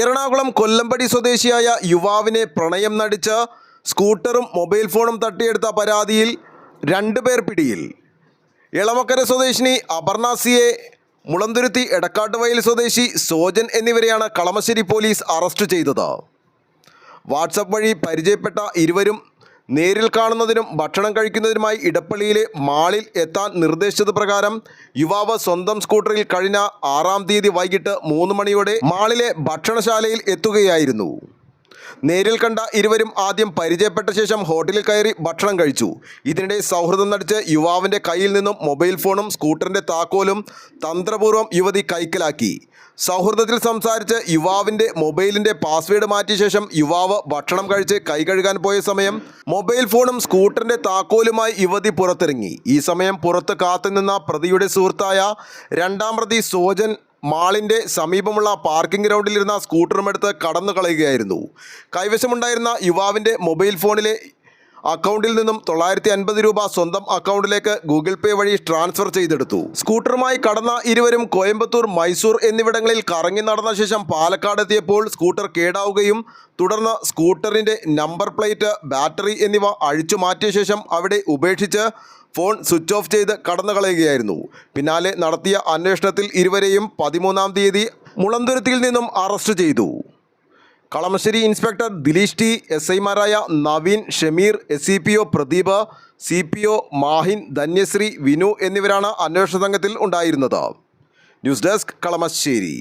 എറണാകുളം കൊല്ലമ്പടി സ്വദേശിയായ യുവാവിനെ പ്രണയം നടിച്ച് സ്കൂട്ടറും മൊബൈൽ ഫോണും തട്ടിയെടുത്ത പരാതിയിൽ രണ്ടുപേർ പിടിയിൽ. ഇളവക്കര സ്വദേശിനി അപർണാസിയെ മുളന്തുരുത്തി എടക്കാട്ടുവയൽ സ്വദേശി സോജൻ എന്നിവരെയാണ് കളമശ്ശേരി പോലീസ് അറസ്റ്റ് ചെയ്തത്. വാട്സപ്പ് വഴി പരിചയപ്പെട്ട ഇരുവരും നേരിൽ കാണുന്നതിനും ഭക്ഷണം കഴിക്കുന്നതിനുമായി ഇടപ്പള്ളിയിലെ മാളിൽ എത്താൻ നിർദ്ദേശിച്ചത് പ്രകാരം യുവാവ് സ്വന്തം സ്കൂട്ടറിൽ കഴിഞ്ഞ ആറാം തീയതി വൈകിട്ട് മൂന്ന് മണിയോടെ മാളിലെ ഭക്ഷണശാലയിൽ എത്തുകയായിരുന്നു. നേരിൽ കണ്ട ഇരുവരും ആദ്യം പരിചയപ്പെട്ട ശേഷം ഹോട്ടലിൽ കയറി ഭക്ഷണം കഴിച്ചു. ഇതിനിടെ സൗഹൃദം നടിച്ച് യുവാവിന്റെ കയ്യിൽ നിന്നും മൊബൈൽ ഫോണും സ്കൂട്ടറിന്റെ താക്കോലും തന്ത്രപൂർവം യുവതി കൈക്കലാക്കി. സൗഹൃദത്തിൽ സംസാരിച്ച് യുവാവിന്റെ മൊബൈലിന്റെ പാസ്വേഡ് മാറ്റിയ ശേഷം യുവാവ് ഭക്ഷണം കഴിച്ച് കൈ കഴുകാൻ പോയ സമയം മൊബൈൽ ഫോണും സ്കൂട്ടറിന്റെ താക്കോലുമായി യുവതി പുറത്തിറങ്ങി. ഈ സമയം പുറത്ത് കാത്തുനിന്ന പ്രതിയുടെ സുഹൃത്തായ രണ്ടാം പ്രതി സോജൻ മാളിന്റെ സമീപമുള്ള പാർക്കിംഗ് ഗ്രൗണ്ടിലിരുന്ന സ്കൂട്ടറും എടുത്ത് കടന്നു കളയുകയായിരുന്നു. കൈവശമുണ്ടായിരുന്ന യുവാവിന്റെ മൊബൈൽ ഫോണിലെ അക്കൗണ്ടിൽ നിന്നും തൊള്ളായിരത്തി അൻപത് രൂപ സ്വന്തം അക്കൗണ്ടിലേക്ക് ഗൂഗിൾ പേ വഴി ട്രാൻസ്ഫർ ചെയ്തെടുത്തു. സ്കൂട്ടറുമായി കടന്ന ഇരുവരും കോയമ്പത്തൂർ മൈസൂർ എന്നിവിടങ്ങളിൽ കറങ്ങി നടന്ന ശേഷം പാലക്കാട് എത്തിയപ്പോൾ സ്കൂട്ടർ കേടാവുകയും തുടർന്ന് സ്കൂട്ടറിന്റെ നമ്പർ പ്ലേറ്റ് ബാറ്ററി എന്നിവ അഴിച്ചു മാറ്റിയ ശേഷം അവിടെ ഉപേക്ഷിച്ച് ഫോൺ സ്വിച്ച് ഓഫ് ചെയ്ത് കടന്നു കളയുകയായിരുന്നു. പിന്നാലെ നടത്തിയ അന്വേഷണത്തിൽ ഇരുവരെയും പതിമൂന്നാം തീയതി മുളന്തുരത്തിൽ നിന്നും അറസ്റ്റ് ചെയ്തു. Kalamassery inspector Dileesh T S ഐമാരായ Naveen Shameer S C P O Pradeep C P O Mahin Dhanyasree Vinu എന്നിവരാണ് അന്വേഷണ സംഘത്തിൽ ഉണ്ടായിരുന്നത്. News desk Kalamassery.